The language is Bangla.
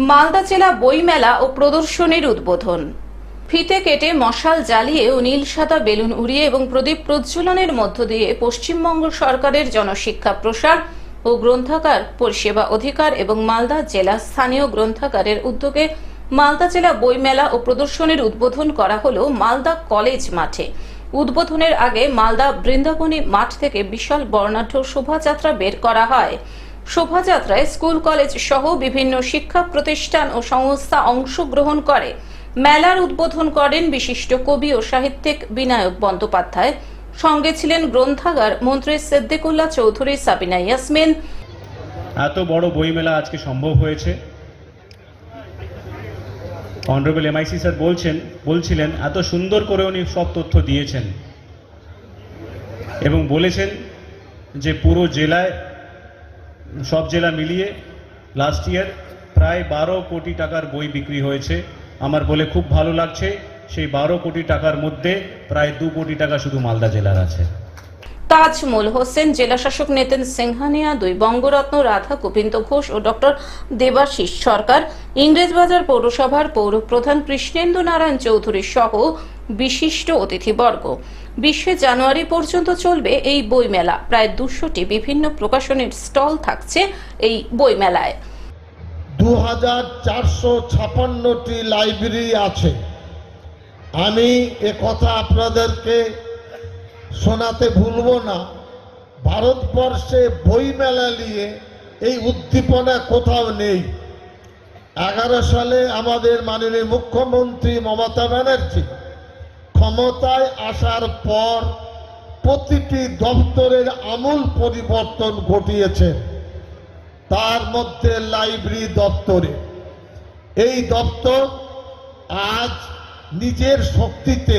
মালদা জেলা বইমেলা ও প্রদর্শনীর উদ্বোধন। ফিতে কেটে মশাল জ্বালিয়ে ও নীল সাদা বেলুন উড়িয়ে এবং প্রদীপ প্রজ্বলনের মধ্য দিয়ে পশ্চিমবঙ্গ সরকারের জনশিক্ষা প্রসার ও গ্রন্থাগার, পরিষেবা অধিকার এবং মালদা জেলা স্থানীয় গ্রন্থাগারের উদ্যোগে মালদা জেলা বইমেলা ও প্রদর্শনীর উদ্বোধন করা হলো মালদা কলেজ মাঠে। উদ্বোধনের আগে মালদা বৃন্দাবনী মাঠ থেকে বিশাল বর্ণাঢ্য শোভাযাত্রা বের করা হয়। শোভাযাত্রায় স্কুল, কলেজ সহ বিভিন্ন শিক্ষা প্রতিষ্ঠান ও সংস্থা অংশগ্রহণ করে। মেলার উদ্বোধন করেন বিশিষ্ট কবি ও সাহিত্যিক বিনায়ক বন্দ্যোপাধ্যায়। সঙ্গে ছিলেন গ্রন্থাগার মন্ত্রী সিদ্দিকুল্লাহ চৌধুরী, সাবিনা ইয়াসমিন। এত বড় বইমেলা আজকে সম্ভব হয়েছে? অনারেবল এমআইসি স্যার বলছেন, বলছিলেন, এত সুন্দর করে উনি সব তথ্য দিয়েছেন। এবং বলেছেন যে পুরো জেলায় সব জেলা মিলিয়ে লাস্ট ইয়ার প্রায় বারো কোটি টাকার বই বিক্রি হয়েছে। আমার বলে খুব ভালো লাগছে, সেই বারো কোটি টাকার মধ্যে প্রায় দু কোটি টাকা শুধু মালদা জেলার আছে। তাজমুল হোসেন, জেলাশাসক নেতেন সিংহানিয়া দুই বঙ্গরত্ন রাধা গোবিন্দ ঘোষ ও ডক্টর দেবাশিস সরকার। ইংরেজবাজার পৌরসভার পৌর প্রধান কৃষ্ণেন্দু নারায়ণ চৌধুরী সহ বিশিষ্ট অতিথিবর্গ। বিশে জানুয়ারি পর্যন্ত চলবে এই বইমেলা। প্রায় দুশোটি বিভিন্ন প্রকাশনীর স্টল থাকছে এই বইমেলায়। দু হাজার চারশো ছাপান্নটি লাইব্রেরি আছে। আমি কথা আপনাদেরকে শোনাতে ভুলব না। ভারতবর্ষে বইমেলা নিয়ে এই উদ্দীপনা কোথাও নেই। এগারো সালে আমাদের মাননীয় মুখ্যমন্ত্রী মমতা ব্যানার্জি ক্ষমতায় আসার পর প্রতিটি দপ্তরের আমূল পরিবর্তন ঘটিয়েছে তার মধ্যে লাইব্রেরি দপ্তরে। এই দপ্তর আজ নিজের শক্তিতে